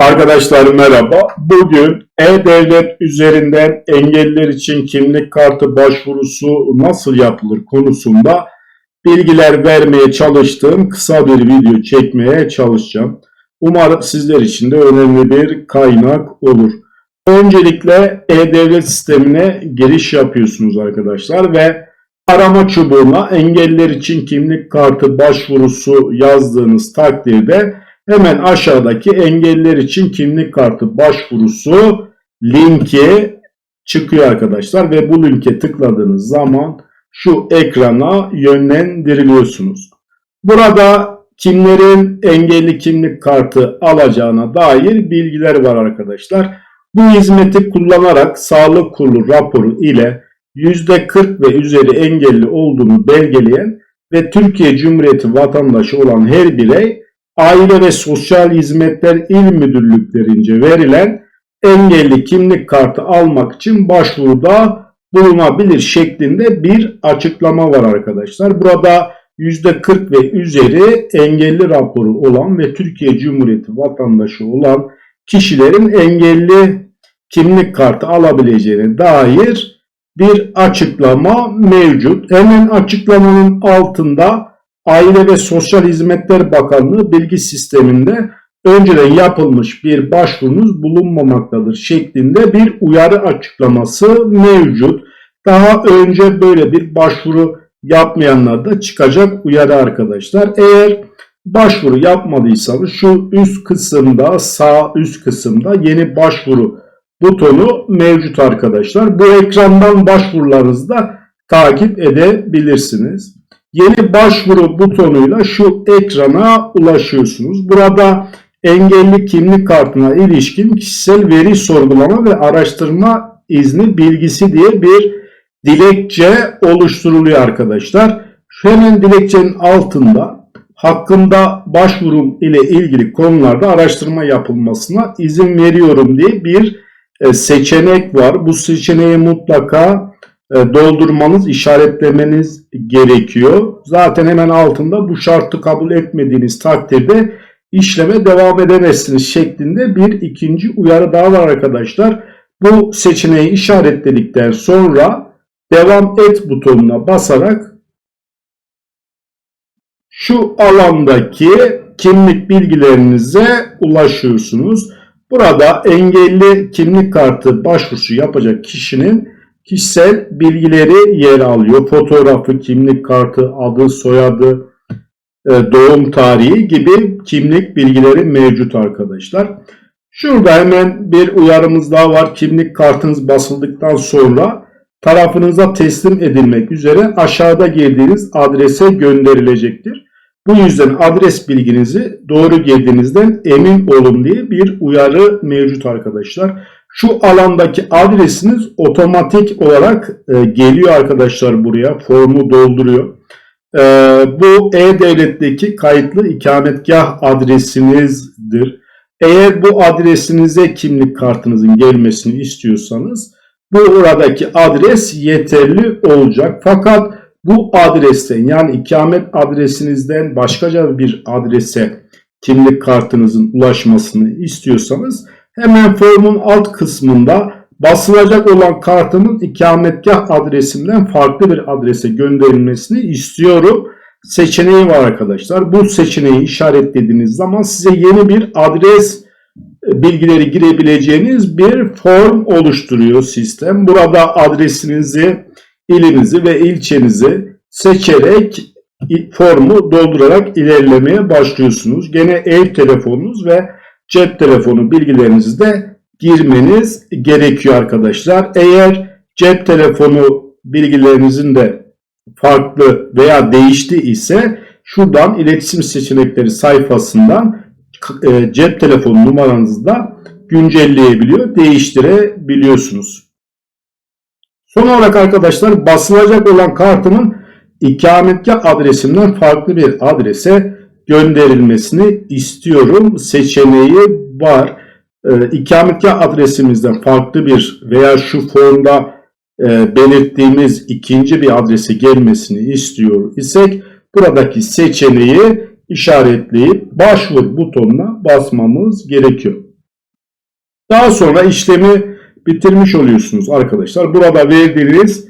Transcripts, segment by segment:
Arkadaşlar merhaba. Bugün E-Devlet üzerinden engelliler için kimlik kartı başvurusu nasıl yapılır konusunda bilgiler vermeye çalıştığım kısa bir video çekmeye çalışacağım. Umarım sizler için de önemli bir kaynak olur. Öncelikle E-Devlet sistemine giriş yapıyorsunuz arkadaşlar ve arama çubuğuna engelliler için kimlik kartı başvurusu yazdığınız takdirde hemen aşağıdaki engelliler için kimlik kartı başvurusu linki çıkıyor arkadaşlar ve bu linke tıkladığınız zaman şu ekrana yönlendiriliyorsunuz. Burada kimlerin engelli kimlik kartı alacağına dair bilgiler var arkadaşlar. Bu hizmeti kullanarak sağlık kurulu raporu ile %40 ve üzeri engelli olduğunu belgeleyen ve Türkiye Cumhuriyeti vatandaşı olan her birey Aile ve Sosyal Hizmetler İl Müdürlüklerince verilen engelli kimlik kartı almak için başvuruda bulunabilir şeklinde bir açıklama var arkadaşlar. Burada %40 ve üzeri engelli raporu olan ve Türkiye Cumhuriyeti vatandaşı olan kişilerin engelli kimlik kartı alabileceğine dair bir açıklama mevcut. Hemen açıklamanın altında Aile ve Sosyal Hizmetler Bakanlığı bilgi sisteminde önceden yapılmış bir başvurunuz bulunmamaktadır şeklinde bir uyarı açıklaması mevcut. Daha önce böyle bir başvuru yapmayanlar da çıkacak uyarı arkadaşlar. Eğer başvuru yapmadıysanız şu üst kısımda sağ üst kısımda yeni başvuru butonu mevcut arkadaşlar. Bu ekrandan başvurularınızı da takip edebilirsiniz. Yeni başvuru butonuyla şu ekrana ulaşıyorsunuz. Burada engelli kimlik kartına ilişkin kişisel veri sorgulama ve araştırma izni bilgisi diye bir dilekçe oluşturuluyor arkadaşlar. Hemen dilekçenin altında hakkında başvurum ile ilgili konularda araştırma yapılmasına izin veriyorum diye bir e, seçenek var. Bu seçeneği mutlaka doldurmanız, işaretlemeniz gerekiyor. Zaten hemen altında bu şartı kabul etmediğiniz takdirde işleme devam edemezsiniz şeklinde bir ikinci uyarı daha var arkadaşlar. Bu seçeneği işaretledikten sonra devam et butonuna basarak şu alandaki kimlik bilgilerinize ulaşıyorsunuz. Burada engelli kimlik kartı başvurusu yapacak kişinin kişisel bilgileri yer alıyor. Fotoğrafı, kimlik kartı, adı, soyadı, e, doğum tarihi gibi kimlik bilgileri mevcut arkadaşlar. Şurada hemen bir uyarımız daha var. Kimlik kartınız basıldıktan sonra tarafınıza teslim edilmek üzere aşağıda girdiğiniz adrese gönderilecektir. Bu yüzden adres bilginizi doğru girdiğinizden emin olun diye bir uyarı mevcut arkadaşlar. Şu alandaki adresiniz otomatik olarak e, geliyor arkadaşlar buraya. Formu dolduruyor. E, bu E-Devlet'teki kayıtlı ikametgah adresinizdir. Eğer bu adresinize kimlik kartınızın gelmesini istiyorsanız bu oradaki adres yeterli olacak. Fakat bu adresten yani ikamet adresinizden başkaca bir adrese kimlik kartınızın ulaşmasını istiyorsanız Hemen formun alt kısmında basılacak olan kartımın ikametgah adresimden farklı bir adrese gönderilmesini istiyorum. Seçeneği var arkadaşlar. Bu seçeneği işaretlediğiniz zaman size yeni bir adres e, bilgileri girebileceğiniz bir form oluşturuyor sistem. Burada adresinizi, ilinizi ve ilçenizi seçerek formu doldurarak ilerlemeye başlıyorsunuz. Gene ev telefonunuz ve cep telefonu bilgilerinizi de girmeniz gerekiyor arkadaşlar. Eğer cep telefonu bilgilerinizin de farklı veya değişti ise şuradan iletişim seçenekleri sayfasından e, cep telefonu numaranızı da güncelleyebiliyor, değiştirebiliyorsunuz. Son olarak arkadaşlar basılacak olan kartımın ikametgah adresinden farklı bir adrese gönderilmesini istiyorum seçeneği var. E, ikametgah adresimizden farklı bir veya şu formda e, belirttiğimiz ikinci bir adrese gelmesini istiyor isek buradaki seçeneği işaretleyip başvur butonuna basmamız gerekiyor. Daha sonra işlemi bitirmiş oluyorsunuz arkadaşlar. Burada verdiğiniz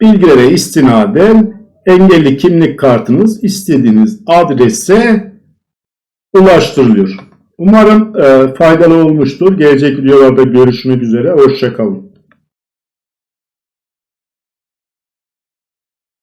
bilgilere istinaden engelli kimlik kartınız istediğiniz adrese ulaştırılıyor. Umarım e, faydalı olmuştur. Gelecek videolarda görüşmek üzere. Hoşçakalın.